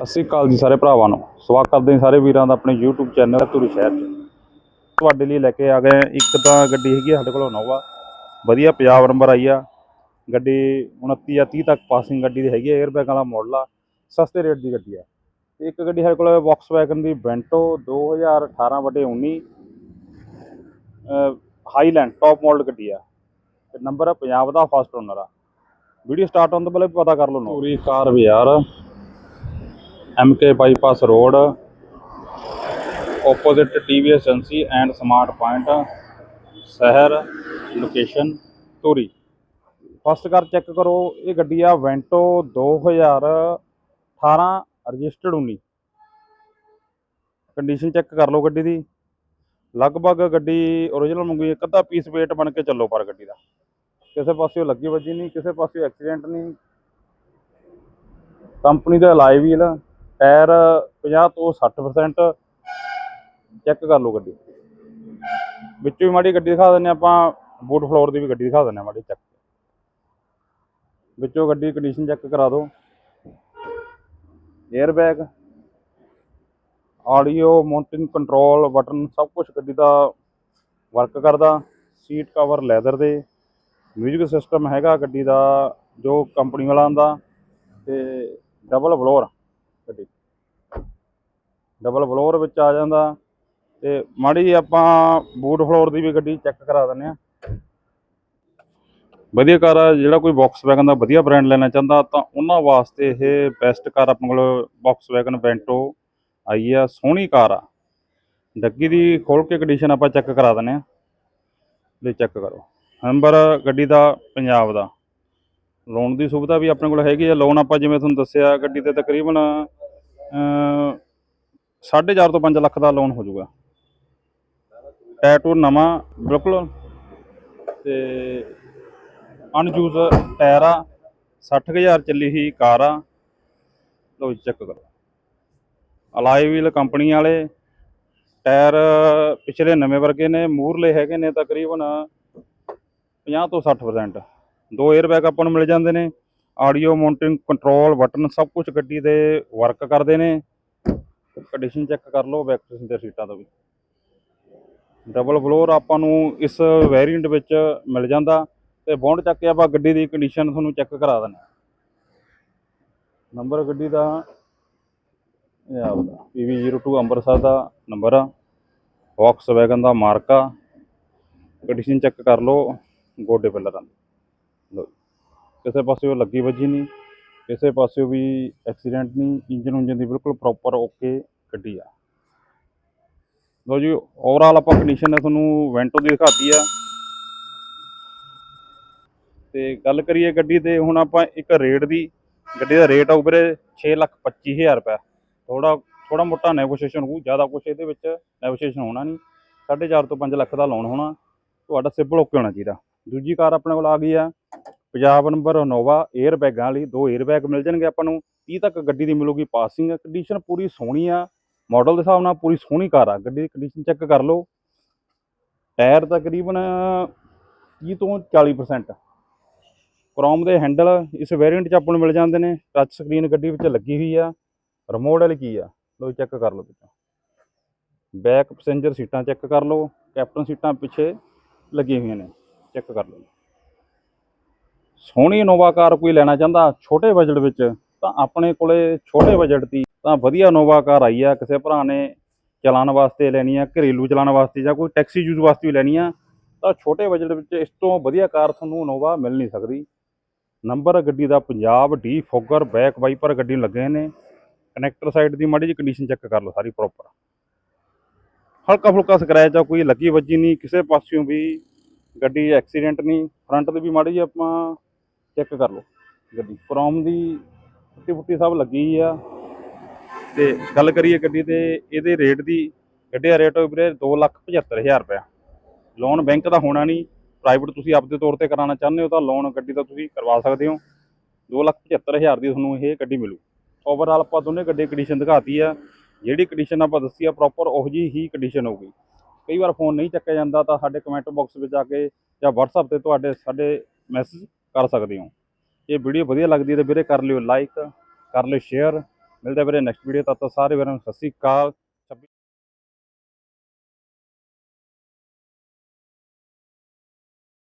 ਸਤਿ ਸ਼੍ਰੀ ਅਕਾਲ ਜੀ ਸਾਰੇ ਭਰਾਵਾਂ ਨੂੰ। ਸਵਾਗਤ ਕਰਦੇ ਹਾਂ ਸਾਰੇ ਵੀਰਾਂ ਦਾ ਆਪਣੇ YouTube ਚੈਨਲ ਧੂਰੀ ਸ਼ਹਿਰ 'ਚ। ਤੁਹਾਡੇ ਲਈ ਲੈ ਕੇ ਆ ਗਏ ਇੱਕ ਤਾਂ ਗੱਡੀ ਹੈਗੀ ਆ ਸਾਡੇ ਕੋਲ ਨੋਵਾ ਵਧੀਆ ਪੰਜਾਬ ਨੰਬਰ ਆਈ ਆ। ਗੱਡੀ 29 ਜਾਂ 30 ਤੱਕ ਪਾਸਿੰਗ ਗੱਡੀ ਦੀ ਹੈਗੀ ਆ 에ਅਰਬੈਗ ਵਾਲਾ ਮਾਡਲ ਆ। ਸਸਤੇ ਰੇਟ ਦੀ ਗੱਡੀ ਆ। ਤੇ ਇੱਕ ਗੱਡੀ ਸਾਡੇ ਕੋਲ ਵੌਕਸਵੈਗਨ ਦੀ ਵੈਂਟੋ 2018 ਵਟੇ 19 ਹਾਈਲੈਂਡ ਟੌਪ ਮਾਡਲ ਗੱਡੀ ਆ। ਤੇ ਨੰਬਰ ਆ ਪੰਜਾਬ ਦਾ ਫਸਟ ਓਨਰ ਆ। ਵੀਡੀਓ ਸਟਾਰਟ ਹੋਣ ਤੋਂ ਪਹਿਲਾਂ ਵੀ ਪਤਾ ਕਰ ਲਓ ਪੂਰੀ ਕਾਰ ਬਾਜ਼ਾਰ MK bypass road opposite TV agency and smart point ਸ਼ਹਿਰ location Dhuri. First car check ਕਰੋ, ਇਹ ਗੱਡੀ ਆ ਵੈਂਟੋ 2018 ਰਜਿਸਟਰਡ 19 ਕੰਡੀਸ਼ਨ ਚੈੱਕ ਕਰ ਲਓ ਗੱਡੀ ਦੀ। ਲਗਭਗ ਗੱਡੀ origignal ਮੰਗੀ ਇੱਕ ਅੱਧਾ ਪੀਸ ਵੇਟ ਬਣ ਕੇ ਚੱਲੋ ਪਰ ਗੱਡੀ ਦਾ। ਕਿਸੇ ਪਾਸਿਓਂ ਲੱਗੀ ਵੱਜੀ ਨਹੀਂ, ਕਿਸੇ ਪਾਸਿਓਂ ਐਕਸੀਡੈਂਟ ਨਹੀਂ। ਕੰਪਨੀ ਦਾ ਅਲਾਈ ਵੀਲ ਟਾਇਰ 50 ਤੋਂ 60% ਚੈੱਕ ਕਰ ਲਓ ਗੱਡੀ। ਵਿੱਚੋਂ ਵੀ ਮਾੜੀ ਗੱਡੀ ਦਿਖਾ ਦਿੰਨੇ ਆਪਾਂ ਬੂਟ ਫਲੋਰ ਦੀ ਵੀ ਗੱਡੀ ਦਿਖਾ ਦਿੰਨੇ ਆ ਮਾੜੀ ਚੈੱਕ ਵਿੱਚੋਂ ਗੱਡੀ ਕੰਡੀਸ਼ਨ ਚੈੱਕ ਕਰਾ ਦਿਓ। Air bag audio mounting control button ਸਭ ਕੁਝ ਗੱਡੀ ਦਾ ਵਰਕ ਕਰਦਾ। ਸੀਟ ਕਵਰ ਲੈਦਰ ਦੇ। ਮਿਊਜ਼ਿਕ ਸਿਸਟਮ ਹੈਗਾ ਗੱਡੀ ਦਾ, ਜੋ ਕੰਪਨੀ ਵਾਲਾ ਆਂਦਾ ਤੇ ਡਬਲ ਬਲੋਰ ਗੱਡੀ। ਡਬਲ ਫਲੋਰ ਵਿੱਚ ਆ ਜਾਂਦਾ। ਤੇ ਮਾੜੀ ਜੀ ਆਪਾਂ ਬੂਟ ਫਲੋਰ ਦੀ ਵੀ ਗੱਡੀ ਚੈੱਕ ਕਰਾ ਦਿੰਨੇ ਆ ਵਧੀਆ ਕਾਰ ਆ, ਜਿਹੜਾ ਕੋਈ ਵੈਗਨ ਦਾ ਵਧੀਆ ਬ੍ਰਾਂਡ ਲੈਣਾ ਚਾਹੁੰਦਾ, ਤਾਂ ਉਹਨਾਂ ਵਾਸਤੇ ਇਹ ਬੈਸਟ ਕਾਰ ਆਪਣੇ ਕੋਲ ਵੈਗਨ ਵੈਂਟੋ ਆਈ ਆ, ਸੋਹਣੀ ਕਾਰ ਆ। ਡੱਗੀ ਦੀ ਖੋਲ ਕੇ ਕੰਡੀਸ਼ਨ ਆਪਾਂ ਚੈੱਕ ਕਰਾ ਦਿੰਨੇ ਆ ਲੈ ਚੈੱਕ ਕਰੋ। ਨੰਬਰ ਗੱਡੀ ਦਾ ਪੰਜਾਬ ਦਾ। ਲੋਨ ਦੀ ਸੁਵਿਧਾ ਵੀ ਆਪਣੇ ਕੋਲ ਹੈਗੀ ਆ। ਲੋਨ ਆਪਾਂ ਜਿਵੇਂ ਤੁਹਾਨੂੰ ਦੱਸਿਆ, ਗੱਡੀ ਤੇ ਤਕਰੀਬਨ ਅਮ, ਸਾਢੇ ਚਾਰ ਤੋਂ 5 ਲੱਖ ਦਾ ਲੋਨ ਹੋ ਜਾਊਗਾ। ਟੈਟੂ ਨਵਾਂ ਬਿਲਕੁਲ। ਤੇ ਅਨਯੂਜ਼ ਟਾਇਰ ਆ 60000 ਚੱਲੀ ਹੀ ਕਾਰ ਆ। ਲਓ ਚੈੱਕ ਕਰੋ। ਅਲਾਈ ਵੀਲ ਕੰਪਨੀ ਵਾਲੇ ਟਾਇਰ ਪਿਛਲੇ ਨਵੇਂ ਵਰਗੇ ਨੇ ਮੂਰਲੇ ਹੈਗੇ ਨੇ ਤਕਰੀਬਨ 50 ਤੋਂ 60% ਦੋ 에ਅਰ ਬੈਗ ਆਪਾਂ ਨੂੰ ਮਿਲ ਜਾਂਦੇ ਨੇ ਆਡੀਓ ਮਾਊਂਟਿੰਗ ਕੰਟਰੋਲ ਬਟਨ ਸਭ ਕੁਝ ਗੱਡੀ ਦੇ ਵਰਕ ਕਰਦੇ ਨੇ। ਕੰਡੀਸ਼ਨ ਚੈੱਕ ਕਰ ਲਓ ਬੈਕ ਪੈਸੇਂਜਰ ਸੀਟਾਂ ਤੋਂ ਵੀ। ਡਬਲ ਫਲੋਰ ਆਪਾਂ ਨੂੰ ਇਸ ਵੇਰੀਐਂਟ ਵਿੱਚ ਮਿਲ ਜਾਂਦਾ ਤੇ ਬੌਂਡ ਚੱਕ ਕੇ ਆਪਾਂ ਗੱਡੀ ਦੀ ਕੰਡੀਸ਼ਨ ਤੁਹਾਨੂੰ ਚੈੱਕ ਕਰਾ ਦਿੰਦੇ ਹਾਂ। ਨੰਬਰ ਗੱਡੀ ਦਾ ਇਹ ਆਪਦਾ, PV02 ਅੰਮ੍ਰਿਤਸਰ ਦਾ ਨੰਬਰ ਆ ਵੈਗਨ ਦਾ ਮਾਰਕ ਆ। ਕੰਡੀਸ਼ਨ ਚੈੱਕ ਕਰ ਲਓ, ਗੋਡੇ ਪਿੱਲਰਾਂ ਦੀ ਲਓ ਜੀ। ਕਿਸੇ ਲੱਗੀ ਵੱਜੀ ਨਹੀਂ। ਕਿਸੇ ਪਾਸਿਓਂ ਵੀ ਐਕਸੀਡੈਂਟ ਨਹੀਂ ਇੰਜਨ ਉਂਜਨ ਦੀ ਬਿਲਕੁਲ ਪ੍ਰੋਪਰ ਓਕੇ ਗੱਡੀ ਆ। ਲਓ ਜੀ ਓਵਰਆਲ ਆਪਾਂ ਕੰਡੀਸ਼ਨ ਤੁਹਾਨੂੰ ਵੈਂਟੋ ਦੀ ਦਿਖਾਤੀ ਆ। ਤੇ ਗੱਲ ਕਰੀਏ ਗੱਡੀ ਤੇ ਹੁਣ ਆਪਾਂ ਇੱਕ ਰੇਟ ਦੀ, ਗੱਡੀ ਦਾ ਰੇਟ ਆਊ ਵੀਰੇ 625000 ਰੁਪਏ ਥੋੜਾ ਥੋੜਾ ਮੋਟਾ ਨੈਗੋਸ਼ੀਏਸ਼ਨ ਹੋਊ, ਜ਼ਿਆਦਾ ਕੁਛ ਇਹਦੇ ਵਿੱਚ ਨੈਗੋਸ਼ੀਏਸ਼ਨ ਹੋਣਾ ਨਹੀਂ। 4.5 ਤੋਂ 5 ਲੱਖ ਦਾ ਲੋਨ ਹੋਣਾ। ਤੁਹਾਡਾ ਸਿਬਲ ਓਕੇ ਹੋਣਾ ਚਾਹੀਦਾ। ਦੂਜੀ ਕਾਰ ਆਪਣੇ ਕੋਲ ਆ ਗਈ ਆ। ਪੰਜਾਬ ਨੰਬਰ ਨੋਵਾ 에ਅਰ ਬੈਗਾਂ ਵਾਲੀ ਦੋ 에ਅਰ ਬੈਗ ਮਿਲ ਜਾਣਗੇ ਆਪਾਂ ਨੂੰ। 30 ਤੱਕ ਗੱਡੀ ਦੀ ਮਿਲੂਗੀ ਪਾਸਿੰਗ ਕੰਡੀਸ਼ਨ ਪੂਰੀ ਸੋਹਣੀ ਆ। ਮਾਡਲ ਦੇ ਹਿਸਾਬ ਨਾਲ ਪੂਰੀ ਸੋਹਣੀ ਕਾਰ ਆ। ਗੱਡੀ ਦੀ ਕੰਡੀਸ਼ਨ ਚੈੱਕ ਕਰ ਲਓ। ਟਾਇਰ ਤਕਰੀਬਨ 30 ਤੋਂ 40% ਕ੍ਰੋਮ ਦੇ ਹੈਂਡਲ ਇਸ ਵੇਰੀਐਂਟ 'ਚ ਆਪਾਂ ਨੂੰ ਮਿਲ ਜਾਂਦੇ ਨੇ। ਟੱਚ ਸਕਰੀਨ ਗੱਡੀ ਵਿੱਚ ਲੱਗੀ ਹੋਈ ਆ। ਰਿਮੋਟ ਵਾਲੀ ਕੀ ਆ? ਲੋ ਚੈੱਕ ਕਰ ਲਓ ਵਿੱਚੋਂ ਬੈਕ ਪੈਸੇਂਜਰ ਸੀਟਾਂ ਚੈੱਕ ਕਰ ਲਓ। ਕੈਪਟਨ ਸੀਟਾਂ ਪਿੱਛੇ ਲੱਗੀਆਂ ਹੋਈਆਂ ਨੇ। ਚੈੱਕ ਕਰ ਲਓ। ਸੋਹਣੀ ਇਨੋਵਾ ਕਾਰ ਕੋਈ ਲੈਣਾ ਚਾਹੁੰਦਾ ਛੋਟੇ ਬਜਟ ਵਿੱਚ, ਤਾਂ ਆਪਣੇ ਕੋਲੇ ਛੋਟੇ ਬਜਟ ਦੀ ਤਾਂ ਵਧੀਆ ਇਨੋਵਾ ਕਾਰ ਆਈ ਆ। ਕਿਸੇ ਭਰਾ ਨੇ ਚਲਾਉਣ ਵਾਸਤੇ ਲੈਣੀ ਆ, ਘਰੇਲੂ ਚਲਾਉਣ ਵਾਸਤੇ ਜਾਂ ਕੋਈ ਟੈਕਸੀ ਯੂਜ਼ ਵਾਸਤੇ ਵੀ ਲੈਣੀ ਆ, ਤਾਂ ਛੋਟੇ ਬਜਟ ਵਿੱਚ ਇਸ ਤੋਂ ਵਧੀਆ ਕਾਰ ਤੁਹਾਨੂੰ ਇਨੋਵਾ ਮਿਲ ਨਹੀਂ ਸਕਦੀ। ਨੰਬਰ ਗੱਡੀ ਦਾ Punjab defogger back wiper ਗੱਡੀ ਲੱਗੇ ਨੇ। ਕਨੈਕਟਰ ਸਾਈਡ ਦੀ ਮਾੜੀ ਜਿਹੀ ਕੰਡੀਸ਼ਨ ਚੈੱਕ ਕਰ ਲਓ ਸਾਰੀ ਪ੍ਰੋਪਰ ਹਲਕਾ ਫੁਲਕਾ ਸਕ੍ਰੈਚ ਆ, ਕੋਈ ਲੱਗੀ ਵੱਜੀ ਨਹੀਂ, ਕਿਸੇ ਪਾਸਿਓਂ ਵੀ ਗੱਡੀ ਐਕਸੀਡੈਂਟ ਨਹੀਂ ਫਰੰਟ ਤੇ ਵੀ ਮਾੜੀ ਜਿਹੀ ਆਪਾਂ ਚੈੱਕ ਕਰ ਲਓ ਗੱਡੀ। ਕ੍ਰੋਮ ਦੀ ਫੁੱਟੀ ਫੁੱਟੀ ਸਭ ਲੱਗੀ ਹੋਈ ਆ। ਤੇ ਗੱਲ ਕਰੀਏ ਗੱਡੀ ਤੇ ਇਹਦੇ ਰੇਟ ਦੀ ਗੱਡੀ ਦਾ ਰੇਟ ਵੀਰੇ 275000 ਰੁਪਏ ਲੋਨ ਬੈਂਕ ਦਾ ਹੋਣਾ ਨਹੀਂ ਪ੍ਰਾਈਵੇਟ ਤੁਸੀਂ ਆਪਦੇ ਤੌਰ ਤੇ ਕਰਾਉਣਾ ਚਾਹੁੰਦੇ ਹੋ ਤਾਂ ਲੋਨ ਗੱਡੀ ਦਾ ਤੁਸੀਂ ਕਰਵਾ ਸਕਦੇ ਹੋ। 275000 ਦੀ ਤੁਹਾਨੂੰ ਇਹ ਗੱਡੀ ਮਿਲੂ। ਓਵਰਆਲ ਆਪਾਂ ਦੋਨੇ ਗੱਡੀ ਕੰਡੀਸ਼ਨ ਦਿਖਾਤੀ ਆ। ਜਿਹੜੀ ਕੰਡੀਸ਼ਨ ਆਪਾਂ ਦੱਸੀ ਆ ਪ੍ਰੋਪਰ ਉਹ ਜਿਹੀ ਹੀ ਕੰਡੀਸ਼ਨ ਹੋਊਗੀ। ਕਈ ਵਾਰ ਫੋਨ ਨਹੀਂ ਚੱਕਿਆ ਜਾਂਦਾ ਤਾਂ ਸਾਡੇ ਕਮੈਂਟ ਬਾਕਸ ਵਿੱਚ ਆ ਕੇ ਜਾਂ WhatsApp ਤੇ ਤੁਹਾਡੇ, ਸਾਡੇ ਮੈਸੇਜ ਕਰ ਸਕਦੇ ਹੋ। ਇਹ ਵੀਡੀਓ ਵਧੀਆ ਲੱਗਦੀ ਹੈ ਤਾਂ ਵੀਰੇ ਕਰ ਲਿਓ ਲਾਈਕ ਕਰ ਲਿਓ ਸ਼ੇਅਰ ਮਿਲਦੇ ਵੀਰੇ ਨੈਕਸਟ ਵੀਡੀਓ ਤੱਕ ਸਾਰੇ ਵੀਰਾਂ ਨੂੰ ਸਤਿ ਸ਼੍ਰੀ ਅਕਾਲ।